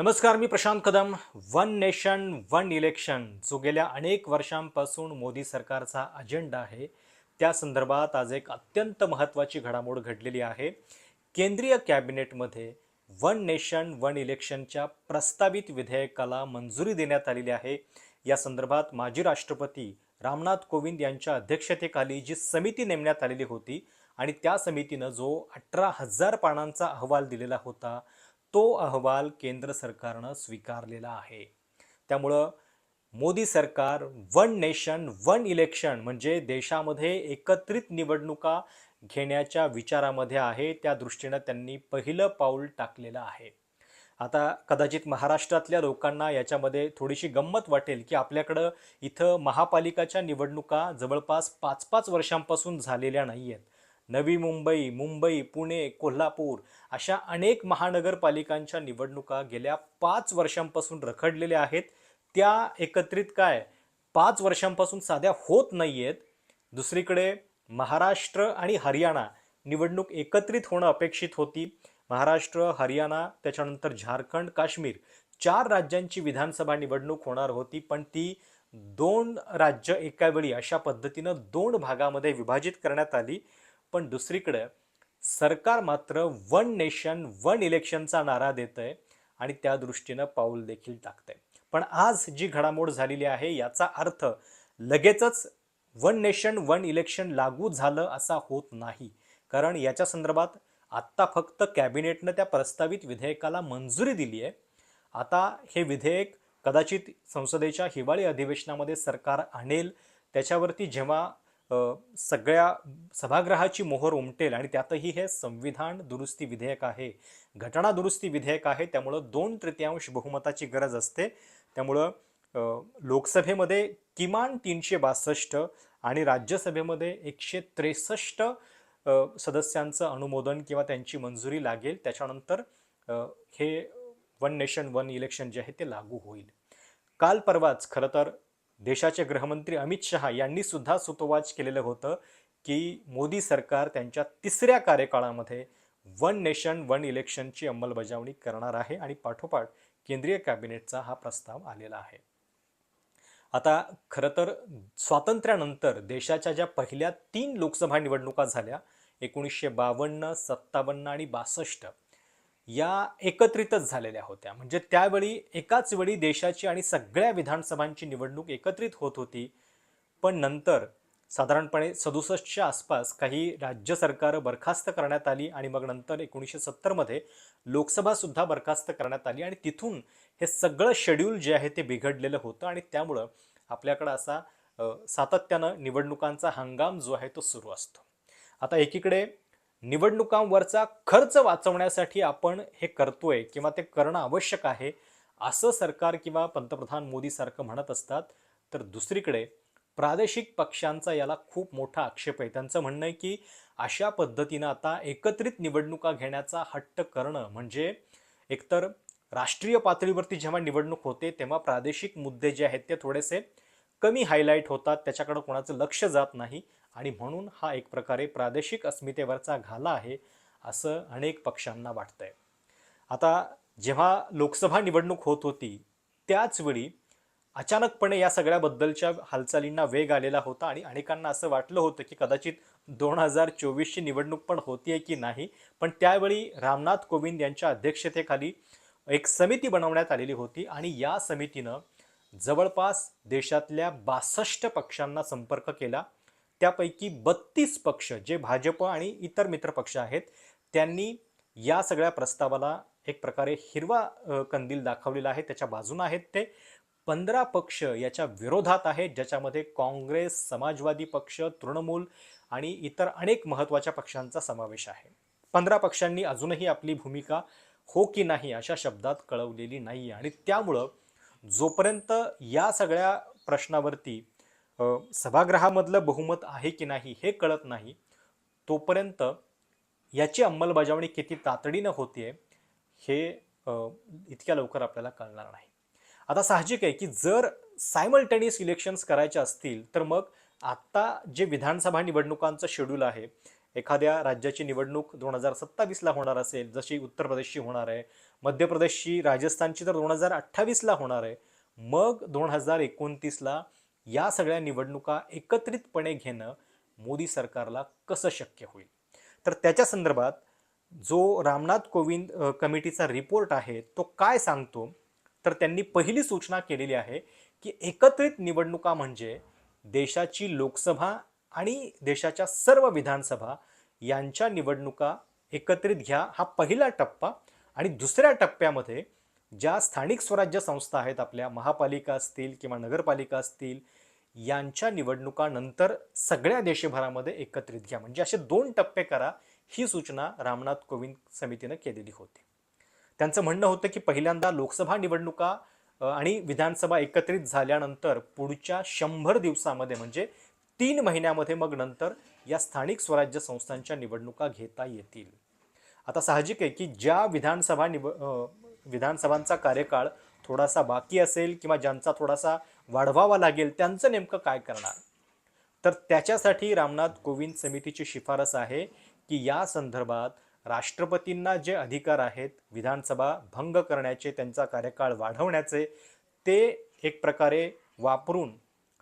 नमस्कार मी Prashant Kadam. One nation one election. जो गेल्या अनेक वर्षांपासून मोदी सरकारचा अजेंडा आहे त्या संदर्भात आज एक अत्यंत महत्त्वाची घडामोड घडलेली आहे. केंद्रीय कॅबिनेटमध्ये वन नेशन वन इलेक्शनच्या प्रस्तावित विधेयकाला मंजुरी देण्यात आलेली आहे. या संदर्भात माजी राष्ट्रपती रामनाथ कोविंद यांच्या अध्यक्षतेखाली जी समिती नेमण्यात आलेली होती आणि त्या समितीनं जो अठरा हजार पानांचा अहवाल दिलेला होता तो अहवाल केंद्र सरकारनं स्वीकारलेला आहे. त्यामुळं मोदी सरकार वन नेशन वन इलेक्शन म्हणजे देशामध्ये एकत्रित निवडणुका घेण्याच्या विचारामध्ये आहे त्या दृष्टीनं त्यांनी पहिलं पाऊल टाकलेलं आहे. आता कदाचित महाराष्ट्रातल्या लोकांना याच्यामध्ये थोडीशी गंमत वाटेल की आपल्याकडं इथं महापालिकाच्या निवडणुका जवळपास पाच पाच वर्षांपासून झालेल्या नाही आहेत नवी मुंबई मुंबई पुणे कोल्हापूर अशा अनेक महानगरपालिकांच्या निवडणुका गेल्या पाच वर्षांपासून रखडलेल्या आहेत. त्या एकत्रित काय? पाच वर्षांपासून साध्या होत नाही आहेत दुसरीकडे महाराष्ट्र आणि हरियाणा निवडणूक एकत्रित होणं अपेक्षित होती. महाराष्ट्र हरियाणा त्याच्यानंतर झारखंड काश्मीर चार राज्यांची विधानसभा निवडणूक होणार होती पण ती दोन राज्य एकावेळी अशा पद्धतीनं दोन भागामध्ये विभाजित करण्यात आली. पण दुसरीकडे सरकार मात्र वन नेशन वन इलेक्शनचा नारा देत आहे आणि त्या दृष्टीनं पाऊल देखील टाकतंय. पण आज जी घडामोड झालेली आहे याचा अर्थ लगेचच वन नेशन वन इलेक्शन लागू झालं असा होत नाही. कारण याच्या संदर्भात आत्ता फक्त कॅबिनेटनं त्या प्रस्तावित विधेयकाला मंजुरी दिली आहे. आता हे विधेयक कदाचित संसदेच्या हिवाळी अधिवेशनामध्ये सरकार आणेल. त्याच्यावरती जेव्हा सगळ्या सभागृहाची मोहर उमटेल आणि त्यातही हे संविधान दुरुस्ती विधेयक आहे घटना दुरुस्ती विधेयक आहे त्यामुळं दोन तृतीयांश बहुमताची गरज असते. त्यामुळं लोकसभेमध्ये किमान तीनशे बासष्ट आणि राज्यसभेमध्ये एकशे त्रेसष्ट सदस्यांचं अनुमोदन किंवा त्यांची मंजुरी लागेल. त्याच्यानंतर हे वन नेशन वन इलेक्शन जे आहे ते लागू होईल. काल परवाच खरं तर देशाचे गृहमंत्री अमित शहा यांनी सुद्धा सुतोवाच केलेलं होतं की मोदी सरकार त्यांच्या तिसऱ्या कार्यकाळामध्ये वन नेशन वन इलेक्शनची अंमलबजावणी करणार आहे आणि पाठोपाठ केंद्रीय कॅबिनेटचा हा प्रस्ताव आलेला आहे. आता खरं तर स्वातंत्र्यानंतर देशाच्या ज्या पहिल्या तीन लोकसभा निवडणुका झाल्या एकोणीसशे बावन्न सत्तावन्न आणि बासष्ट या एकत्रितच झालेल्या होत्या. म्हणजे त्यावेळी एकाच वेळी देशाची आणि सगळ्या विधानसभांची निवडणूक एकत्रित होत होती. पण नंतर साधारणपणे सदुसष्टच्या आसपास काही राज्य सरकारं बरखास्त करण्यात आली आणि मग नंतर एकोणीसशे सत्तरमध्ये लोकसभासुद्धा बरखास्त करण्यात आली आणि तिथून हे सगळं शेड्यूल जे आहे ते बिघडलेलं होतं आणि त्यामुळं आपल्याकडं असा सातत्यानं निवडणुकांचा हंगाम जो आहे तो सुरू असतो. आता एकीकडे निवडणुकांवरचा खर्च वाचवण्यासाठी आपण हे करतोय किंवा ते करणं आवश्यक आहे असं सरकार किंवा पंतप्रधान मोदी सारखं म्हणत असतात. तर दुसरीकडे प्रादेशिक पक्षांचा याला खूप मोठा आक्षेप आहे. त्यांचं म्हणणं आहे की अशा पद्धतीनं आता एकत्रित निवडणुका घेण्याचा हट्ट करणं म्हणजे एकतर राष्ट्रीय पातळीवरती जेव्हा निवडणूक होते तेव्हा प्रादेशिक मुद्दे जे आहेत ते थोडेसे कमी हायलाईट होतात. त्याच्याकडं कोणाचं लक्ष जात नाही. आणि म्हणून हा एक प्रकारे प्रादेशिक अस्मितेवरचा घाला आहे असं अनेक पक्षांना वाटतंय. आता जेव्हा लोकसभा निवडणूक होत होती त्याचवेळी अचानकपणे या सगळ्याबद्दलच्या हालचालींना वेग आलेला होता आणि अनेकांना असं वाटलं होतं की कदाचित दोन हजार चोवीसची निवडणूक पण होतीये की नाही पण त्यावेळी रामनाथ कोविंद यांच्या अध्यक्षतेखाली एक समिती बनवण्यात आलेली होती आणि या समितीनं जवळपास देशातल्या बासष्ट पक्षांना संपर्क केला त्यापैकी बत्तीस पक्ष जे भाजप आणि इतर मित्र पक्ष आहेत त्यांनी या सगळ्या प्रस्तावाला एक प्रकारे हिरवा कंदील दाखवलेला आहे. त्याच्या बाजूनं आहेत ते. पंधरा पक्ष याच्या विरोधात आहेत ज्याच्यामध्ये काँग्रेस समाजवादी पक्ष तृणमूल आणि इतर अनेक महत्त्वाच्या पक्षांचा समावेश आहे. पंधरा पक्षांनी अजूनही आपली भूमिका हो की नाही अशा शब्दात कळवलेली नाही आणि त्यामुळं जोपर्यंत या सगळ्या प्रश्नावरती सभागृहामधलं बहुमत आहे की नाही हे कळत नाही. तोपर्यंत याची अंमलबजावणी किती तातडीनं होते हे इतक्या लवकर आपल्याला कळणार नाही. आता साहजिक आहे की जर सायमल्टेनियस इलेक्शन्स करायचे असतील तर मग आत्ता जे विधानसभा निवडणुकांचं शेड्यूल आहे एखाद्या राज्याची निवडणूक दोन हजार सत्तावीसला होणार असेल जशी उत्तर प्रदेशची होणार आहे मध्य प्रदेशची राजस्थानची तर दोन हजार अठ्ठावीसला होणार आहे मग दोन हजार एकोणतीसला या सगळ्या निवडणुका एकत्रितपणे घेणं मोदी सरकारला कसं शक्य होईल? तर त्याच्या संदर्भात जो रामनाथ कोविंद कमिटीचा रिपोर्ट आहे तो काय सांगतो? तर त्यांनी पहिली सूचना केलेली आहे की एकत्रित निवडणुका म्हणजे देशाची लोकसभा आणि देशाच्या सर्व विधानसभा यांच्या निवडणुका एकत्रित घ्या. हा पहिला टप्पा. आणि दुसऱ्या टप्प्यामध्ये ज्या स्थानिक स्वराज्य संस्था आहेत आपल्या महापालिका असतील किंवा नगरपालिका असतील यांच्या निवडणुकानंतर सगळ्या देशभरामध्ये एकत्रित घ्या. म्हणजे असे दोन टप्पे करा ही सूचना रामनाथ कोविंद समितीनं केलेली होती. त्यांचं म्हणणं होतं की पहिल्यांदा लोकसभा निवडणुका आणि विधानसभा एकत्रित झाल्यानंतर पुढच्या शंभर दिवसामध्ये म्हणजे तीन महिन्यामध्ये मग नंतर या स्थानिक स्वराज्य संस्थांच्या निवडणुका घेता येतील. आता साहजिक आहे की ज्या विधानसभा निव विधानसभांचा कार्यकाळ थोडासा बाकी असेल किंवा ज्यांचा थोडासा वाढवावा लागेल त्यांचं नेमकं काय करणार? तर त्याच्यासाठी रामनाथ कोविंद समितीची शिफारस आहे की या संदर्भात राष्ट्रपतींना जे अधिकार आहेत विधानसभा भंग करण्याचे त्यांचा कार्यकाळ वाढवण्याचे ते एक प्रकारे वापरून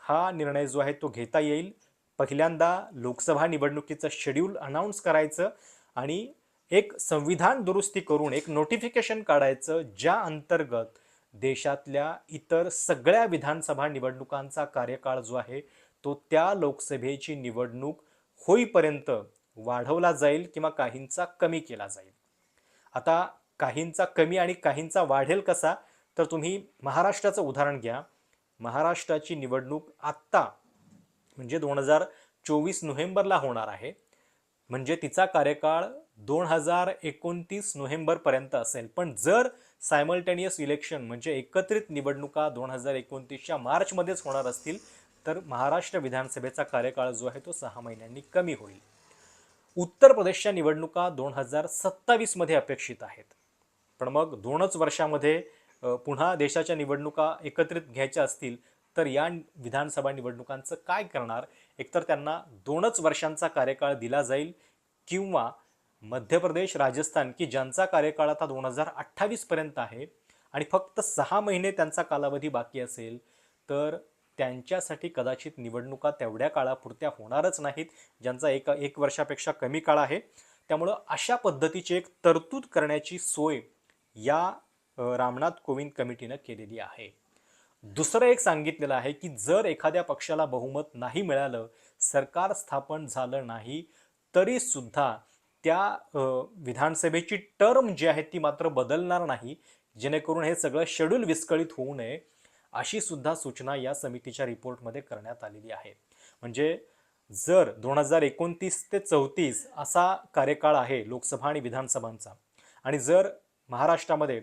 हा निर्णय जो आहे तो घेता येईल. पहिल्यांदा लोकसभा निवडणुकीचं शेड्यूल अनाऊन्स करायचं आणि एक संविधान दुरुस्ती करून एक नोटिफिकेशन काढायचं ज्या अंतर्गत देशातल्या इतर सगळ्या विधानसभा निवडणुकांचा कार्यकाळ जो आहे तो त्या लोकसभेची निवडणूक होईपर्यंत वाढवला जाईल किंवा काहींचा कमी केला जाईल. आता काहींचा कमी आणि काहींचा वाढेल कसा तर तुम्ही महाराष्ट्राचं उदाहरण घ्या. महाराष्ट्राची निवडणूक आत्ता म्हणजे दोन हजार चोवीस नोव्हेंबरला होणार आहे. म्हणजे तिचा कार्यकाळ दोन हजार एकोणतीस नोव्हेंबरपर्यंत असेल. पण जर सायमल्टेनियस इलेक्शन म्हणजे एकत्रित निवडणुका दोन हजार एकोणतीसच्या मार्चमध्येच होणार असतील तर महाराष्ट्र विधानसभेचा कार्यकाळ जो आहे तो सहा महिन्यांनी कमी होईल. उत्तर प्रदेशच्या निवडणुका दोन हजार सत्तावीसमध्ये अपेक्षित आहेत. पण मग दोनच वर्षामध्ये पुन्हा देशाच्या निवडणुका एकत्रित घ्यायच्या असतील तर या विधानसभा निवडणुकांचं काय करणार? एकतर त्यांना दोनच वर्षांचा कार्यकाळ दिला जाईल किंवा मध्य प्रदेश राजस्थान की ज्यांचा कार्यकाळ आता दोन हजार अठ्ठावीसपर्यंत आहे आणि फक्त सहा महिने त्यांचा कालावधी बाकी असेल तर त्यांच्यासाठी कदाचित निवडणुका तेवढ्या काळापुरत्या होणारच नाहीत ज्यांचा एक एक वर्षापेक्षा कमी काळ आहे. त्यामुळं अशा पद्धतीची एक तरतूद करण्याची सोय या रामनाथ कोविंद कमिटीनं केलेली आहे. दुसरं एक सांगितलेलं आहे की जर एखाद्या पक्षाला बहुमत नाही मिळालं सरकार स्थापन झालं नाही तरीसुद्धा त्या विधानसभेची टर्म जी आहे ती मात्र बदलणार नाही जेणेकरून हे सगळं शेड्यूल विस्कळीत होऊ नये अशी सुद्धा सूचना या समितीच्या रिपोर्टमध्ये करण्यात आलेली आहे. म्हणजे जर दोन हजार एकोणतीस ते चौतीस असा कार्यकाळ आहे लोकसभा आणि विधानसभांचा आणि जर महाराष्ट्रामध्ये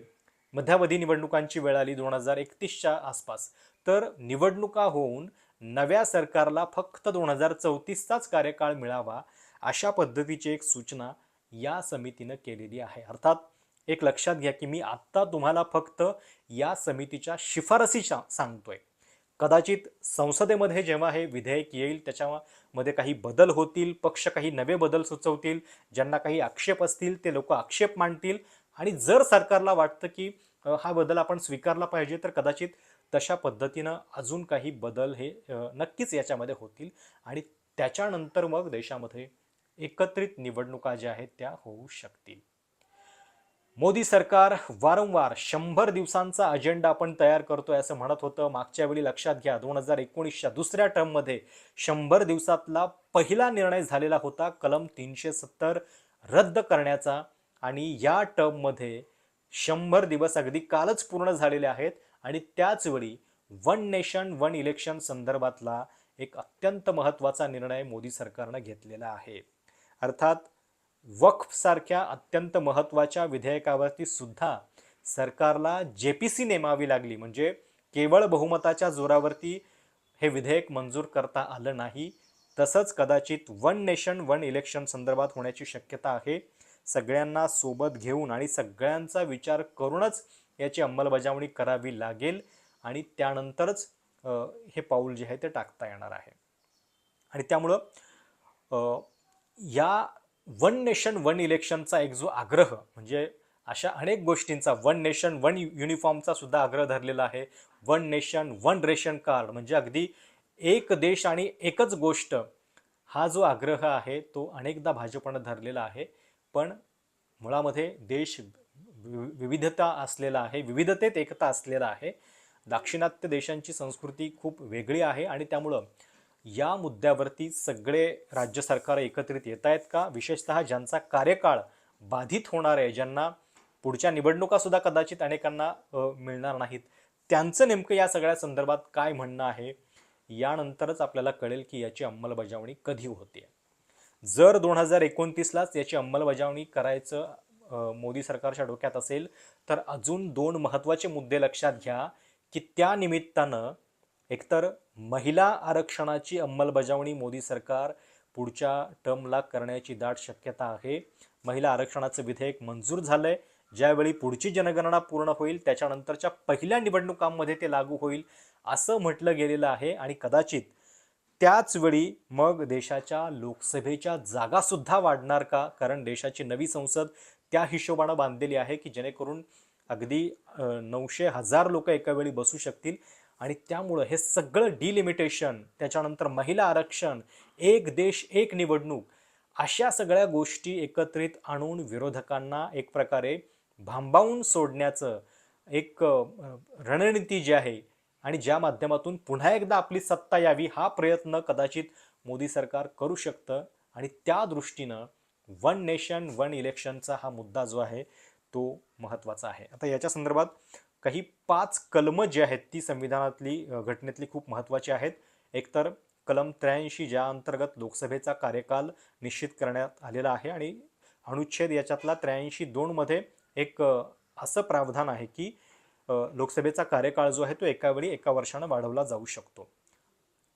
मध्यावधी निवडणुकांची वेळ आली दोन हजार एकतीसच्या आसपास तर निवडणुका होऊन नव्या सरकारला फक्त दोन हजार चौतीसचाच कार्यकाळ मिळावा अशा पद्धतीची एक सूचना या समितीनं केलेली आहे. अर्थात एक लक्षात घ्या की मी आत्ता तुम्हाला फक्त या समितीच्या शिफारसी सांगतोय. कदाचित संसदेमध्ये जेव्हा हे विधेयक येईल त्याच्यामध्ये काही बदल होतील पक्ष काही नवे बदल सुचवतील ज्यांना काही आक्षेप असतील ते लोक आक्षेप मांडतील. आणि जर सरकारला वाटतं की हा बदल आपण स्वीकारला पाहिजे तर कदाचित तशा पद्धतीनं अजून काही बदल हे नक्कीच याच्यामध्ये होतील. आणि त्याच्यानंतर मग देशामध्ये एकत्रित निवडणुका ज्या आहेत त्या होऊ शकतील. मोदी सरकार वारंवार शंभर दिवसांचा अजेंडा आपण तयार करतोय असं म्हणत होतं. मागच्या वेळी लक्षात घ्या दोन हजार एकोणीसच्या दुसऱ्या टर्ममध्ये शंभर दिवसातला पहिला निर्णय झालेला होता. कलम तीनशे सत्तर रद्द करण्याचा आणि या टर्ममध्ये शंभर दिवस अगदी कालच पूर्ण झालेले आहेत आणि त्याचवेळी वन नेशन वन इलेक्शन संदर्भातला एक अत्यंत महत्त्वाचा निर्णय मोदी सरकारनं घेतलेला आहे. अर्थात वक्फसारख्या अत्यंत महत्त्वाच्या विधेयकावरती सुद्धा सरकारला जे पी सी नेमावी लागली. म्हणजे केवळ बहुमताच्या जोरावरती हे विधेयक मंजूर करता आलं नाही. तसंच कदाचित वन नेशन वन इलेक्शन संदर्भात होण्याची शक्यता आहे. सगळ्यांना सोबत घेऊन आणि सगळ्यांचा विचार करूनच याची अंमलबजावणी करावी लागेल आणि त्यानंतरच हे पाऊल जे आहे ते टाकता येणार आहे. आणि त्यामुळं या वन नेशन वन इलेक्शनचा एक जो आग्रह म्हणजे अशा अनेक गोष्टींचा वन नेशन वन युनिफॉर्मचा सुद्धा आग्रह धरलेला आहे. One nation one ration card म्हणजे अगदी एक देश आणि एकच गोष्ट हा जो आग्रह आहे तो अनेकदा भाजपनं धरलेला आहे. पण मुळामध्ये देश वि- विविधता असलेला आहे विविधतेत एकता असलेला आहे. दाक्षिणात्य देशांची संस्कृती खूप वेगळी आहे आणि त्यामुळं या मुद्द्यावरती सगळे राज्य सरकार एकत्रित येत आहेत का? विशेषतः ज्यांचा कार्यकाळ बाधित होणार आहे ज्यांना पुढच्या निवडणुकासुद्धा कदाचित अनेकांना मिळणार नाहीत त्यांचं नेमकं या सगळ्या संदर्भात काय म्हणणं आहे? यानंतरच आपल्याला कळेल की याची अंमलबजावणी कधी होते. जर दोन हजार एकोणतीसलाच याची अंमलबजावणी करायचं मोदी सरकारच्या डोक्यात असेल तर अजून दोन महत्त्वाचे मुद्दे लक्षात घ्या की त्या निमित्तानं एकतर महिला आरक्षणाची अंमलबजावणी मोदी सरकार पुढच्या टर्मला करण्याची दाट शक्यता आहे. महिला आरक्षणाचं विधेयक मंजूर झालं आहे ज्यावेळी पुढची जनगणना पूर्ण होईल त्याच्यानंतरच्या पहिल्या निवडणुकांमध्ये ते लागू होईल असं म्हटलं गेलेलं आहे. आणि कदाचित त्याचवेळी मग देशाच्या लोकसभेच्या जागासुद्धा वाढणार का? कारण देशाची नवी संसद त्या हिशोबानं बांधलेली आहे की जेणेकरून अगदी नऊशे हजार लोक एका वेळी बसू शकतील. आणि त्यामुळं हे सगळं डिलिमिटेशन त्याच्यानंतर महिला आरक्षण एक देश एक निवडणूक अशा सगळ्या गोष्टी एकत्रित आणून विरोधकांना एक प्रकारे भांबावून सोडण्याचं एक रणनीती जी आहे आणि ज्या माध्यमातून पुन्हा एकदा आपली सत्ता यावी हा प्रयत्न कदाचित मोदी सरकार करू शकतं. आणि त्या दृष्टीनं वन नेशन वन इलेक्शनचा हा मुद्दा जो आहे तो महत्त्वाचा आहे. आता याच्या संदर्भात काही पाच कलमं जी आहेत ती संविधानातली घटनेतली खूप महत्त्वाची आहेत. एकतर कलम त्र्याऐंशी ज्या अंतर्गत लोकसभेचा कार्यकाल निश्चित करण्यात आलेला आहे आणि अनुच्छेद याच्यातला त्र्याऐंशी दोनमध्ये एक असं प्रावधान आहे की लोकसभेचा कार्यकाळ जो आहे तो एका वेळी एका वर्षानं वाढवला जाऊ शकतो.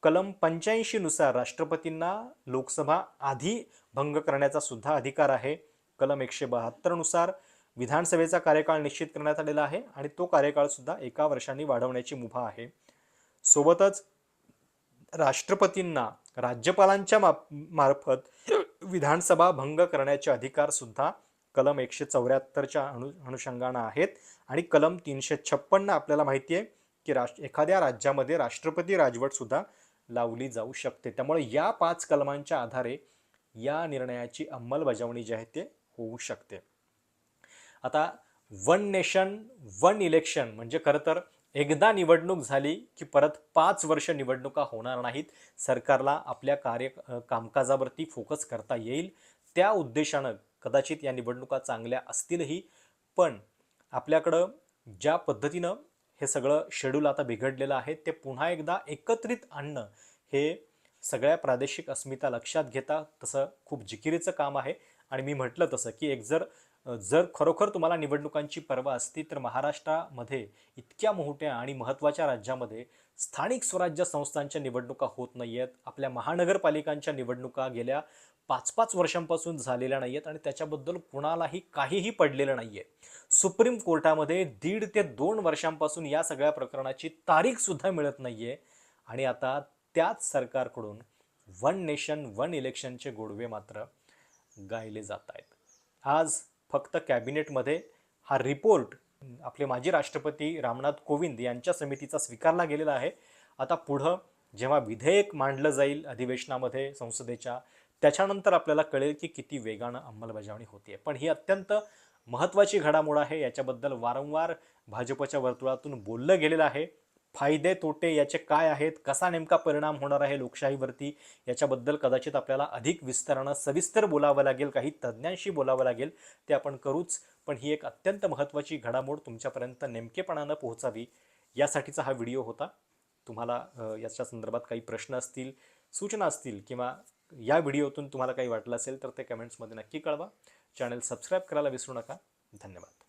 कलम पंच्याऐंशीनुसार राष्ट्रपतींना लोकसभा आधी भंग करण्याचा सुद्धा अधिकार आहे. कलम एकशे बहात्तरनुसार विधानसभेचा कार्यकाळ निश्चित करण्यात आलेला आहे आणि तो कार्यकाळसुद्धा एका वर्षांनी वाढवण्याची मुभा आहे. सोबतच राष्ट्रपतींना राज्यपालांच्या मा मार्फत विधानसभा भंग करण्याचे अधिकार सुद्धा कलम एकशे चौऱ्याहत्तरच्या अनु अनुषंगानं आहेत आणि कलम तीनशे छप्पन्न आपल्याला माहिती आहे की राष्ट्र एखाद्या राज्यामध्ये राष्ट्रपती राजवट सुद्धा लावली जाऊ शकते. त्यामुळे या पाच कलमांच्या आधारे या निर्णयाची अंमलबजावणी जी आहे ते होऊ शकते. आता वन नेशन वन इलेक्शन म्हणजे खरं तर एकदा निवडणूक झाली की परत पाच वर्ष निवडणुका होणार नाहीत. सरकारला आपल्या कार्य कामकाजावरती फोकस करता येईल. त्या उद्देशानं कदाचित या निवडणुका चांगल्या असतीलही. पण आपल्याकडं ज्या पद्धतीनं हे सगळं शेड्यूल आता बिघडलेलं आहे ते पुन्हा एकदा एकत्रित आणणं हे सगळ्या प्रादेशिक अस्मिता लक्षात घेता तसं खूप जिकिरीचं काम आहे. आणि मी म्हटलं तसं की एक जर जर खरोखर तुम्हाला निवडणुकांची पर्वा असती तर महाराष्ट्रामध्ये इतक्या मोठ्या आणि महत्त्वाच्या राज्यामध्ये स्थानिक स्वराज्य संस्थांच्या निवडणुका होत नाही आहेत आपल्या महानगरपालिकांच्या निवडणुका गेल्या पाच पाच वर्षांपासून झालेल्या नाही आहेत आणि त्याच्याबद्दल कुणालाही काहीही पडलेलं नाही आहे सुप्रीम कोर्टामध्ये दीड ते दोन वर्षांपासून या सगळ्या प्रकरणाची तारीखसुद्धा मिळत नाही आहे आणि आता त्याच सरकारकडून वन नेशन वन इलेक्शनचे गोडवे मात्र गायले जात आहेत. आज फक्त कॅबिनेटमध्ये हा रिपोर्ट आपले माजी राष्ट्रपती रामनाथ कोविंद यांच्या समितीचा स्वीकारला गेलेला आहे. आता पुढं जेव्हा विधेयक मांडलं जाईल अधिवेशनामध्ये संसदेच्या त्याच्यानंतर आपल्याला कळेल की किती वेगानं अंमलबजावणी होते पण ही अत्यंत महत्त्वाची घडामोड आहे. याच्याबद्दल वारंवार भाजपच्या वर्तुळातून बोललं गेलेलं आहे. फायदे तोटे याचे काय आहेत? कसा नेमका परिणाम होणार आहे लोकशाहीवरती? याच्याबद्दल कदाचित आपल्याला अधिक विस्तारानं सविस्तर बोलावं लागेल काही तज्ज्ञांशी बोलावं लागेल ते आपण करूच. पण ही एक अत्यंत महत्त्वाची घडामोड तुमच्यापर्यंत नेमकेपणानं पोहोचावी यासाठीचा हा व्हिडिओ होता. तुम्हाला याच्या संदर्भात काही प्रश्न असतील सूचना असतील किंवा या व्हिडिओतून तुम्हाला काही वाटलं असेल तर ते कमेंट्समध्ये नक्की कळवा. चॅनल सबस्क्राईब करायला विसरू नका. धन्यवाद.